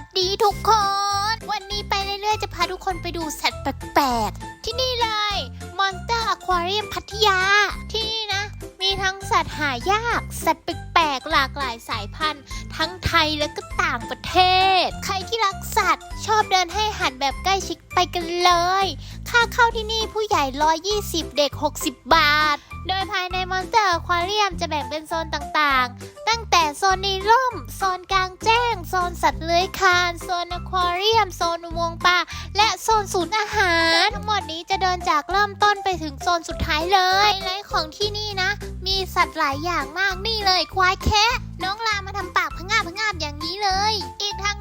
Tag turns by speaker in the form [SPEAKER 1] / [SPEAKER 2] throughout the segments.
[SPEAKER 1] วัสดีทุกคน วันนี้ไปเรื่อยๆ จะพาทุกคนไปดูสัตว์แปลกๆ ที่นี่เลย Monster Aquarium พัทยา ที่นี่นะ มีทั้งสัตว์หายาก สัตว์แปลกๆ หลากหลายสายพันธุ์ ทั้งไทยและก็ต่างประเทศ ใครที่รักสัตว์ ชอบเดินให้หันแบบใกล้ชิดไปกันเลย ค่าเข้าที่นี่ผู้ใหญ่ 120 เด็ก 60 บาท โดยภายใน Monster Aquarium จะแบ่งเป็นโซนต่างๆ ตั้งแต่โซนในร่ม โซนกลางแจ้ง โซนสัตว์เลื้อยคลาน โซนอควาเรียม โซนอุโมงค์ปลา และโซนศูนย์อาหาร ทั้งหมดนี้จะเดินจากเริ่มต้นไปถึงโซนสุดท้ายเลยไฮไลท์ของที่นี่นะ มีสัตว์หลายอย่างมากนี่เลยควายแคะ น้องลามาทำปากพะงาบพงาบอย่างนี้เลย อีกทั้ง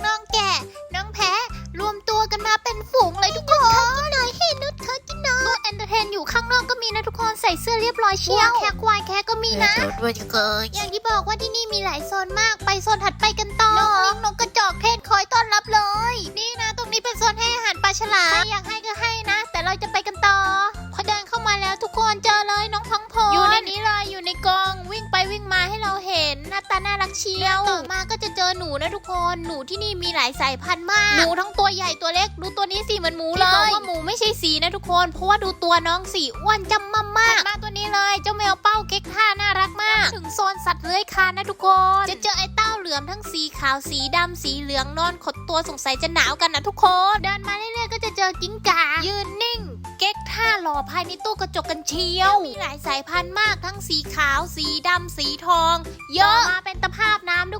[SPEAKER 1] อนเตอร์เทนอยู่ข้างนอกก็มีนะทุกคนใส่เสื้อเรียบร้อยเชียวแค่ควายแค่ก็มีนะ
[SPEAKER 2] ด้วยจะเกิด
[SPEAKER 1] อย่างที่บอกว่าที่นี่มีหลายโซนมากไปโซนถัดไปกันต่อนกนิ่งนกกระจอกเทศคอยต้อนรับเลย นี่นะ ตรงนี้เป็นโซนให้อาหารปลาฉลามใครอยากให้ก็ให้นะ แต่เราจะไปกัน เชียวต่อมาก็จะเจอหนูนะทุกคนหนูที่นี่มีหลายสายพันธุ์มากหนูทั้งตัวใหญ่ตัวเล็กดูตัวนี้สิเหมือนหมูเลยที่บอกว่าหมูไม่ใช่สีนะทุกคน เพราะว่าดูตัวน้องสีอ้วนจำมั่มมากมาตัวนี้เลย เจ้าแมวเป้าเก๊กท่าน่ารักมาก ถึงโซนสัตว์เลื้อยคลานนะทุกคน จะเจอไอ้เต้าเหลือมทั้งสีขาวสีดำสีเหลืองนอนขดตัวสงสัยจะหนาวกันนะทุกคน เดินมาเรื่อยๆก็จะเจอกิ้งก่ายืนนิ่งเก๊กท่าหล่อภายในตู้กระจกกันเชียว มีหลายสายพันธุ์มากทั้งสีขาวสีดำสีทอง เยอะมาเป็นตะภาพน้ำ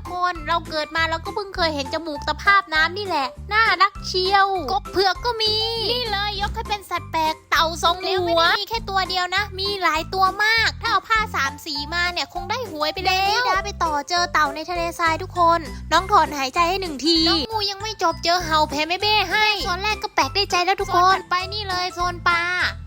[SPEAKER 1] ทุกคนเราเกิดมาเราก็เพิ่งเคยเห็นจมูกตะภาพน้ำนี่แหละ น่ารักเชียว กบเผือกก็มี นี่เลยยกให้เป็นสัตว์แปลกเต่าทรงหัวไม่ได้มีแค่ตัวเดียวนะ มีหลายตัวมาก ถ้าเอาผ้าสามสีมาเนี่ยคงได้หวยไปแล้วดาไปต่อเจอเต่าในทะเลทรายทุกคน น้องถอนหายใจให้หนึ่งทีน้องงูยังไม่จบเจอเห่าแพ้ไม่เบ้ให้โซนแรกก็แปลกได้ใจแล้วทุกคนไปนี่เลยโซนปลา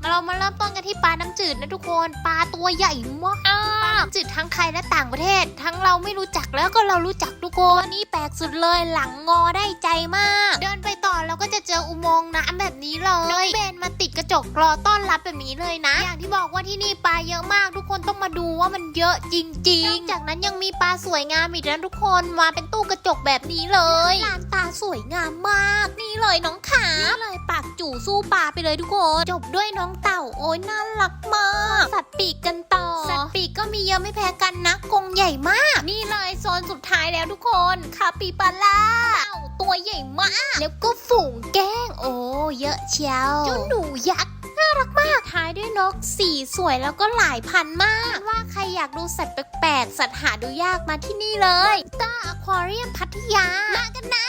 [SPEAKER 1] เรามาเริ่มต้นกันที่ปลาน้ำจืดนะทุกคน ปลาตัวใหญ่มากปลาจืดทั้งไทยและต่างประเทศ ทั้งเราไม่รู้จักแล้วก็เรารู้จักทุกคนอันนี้แปลกสุดเลยหลังงอได้ใจมาก เดินไปต่อเราก็จะเจออุโมงค์น้ำแบบนี้เลยน้องเบนมาติดกระจกรอต้อนรับแบบนี้เลยนะ อย่างที่บอกว่าที่นี่ปลาเยอะมาก ทุกคนต้องมาดูว่ามันเยอะจริงๆจากนั้นยังมีปลาสวยงามอีกนะทุกคนมาเป็นตู้กระจกแบบนี้เลยลานตาสวยงามมาก นี่เลยน้องขานี่เลยปากจู่สู้ปลาไปเลยทุกคนจบด้วยน้องเต่าโอ้ยน่ารักมากสัตว์ปีก ยอะไม่แพ้กันนะกรงใหญ่มาก นี่เลยโซนสุดท้ายแล้วทุกคนคาปิบาร่าเต่าตัวใหญ่มาก แล้วก็ฝูงแก้ง โอ้เยอะเชียวเจ้าหนูยักษ์น่ารักมากท้ายด้วยนกสีสวยแล้วก็หลายพันมาก ว่าใครอยากดูสัตว์แปลกๆ สัตว์หาดูยากมาที่นี่เลยต้าอควาเรียมพัทยามากันนะ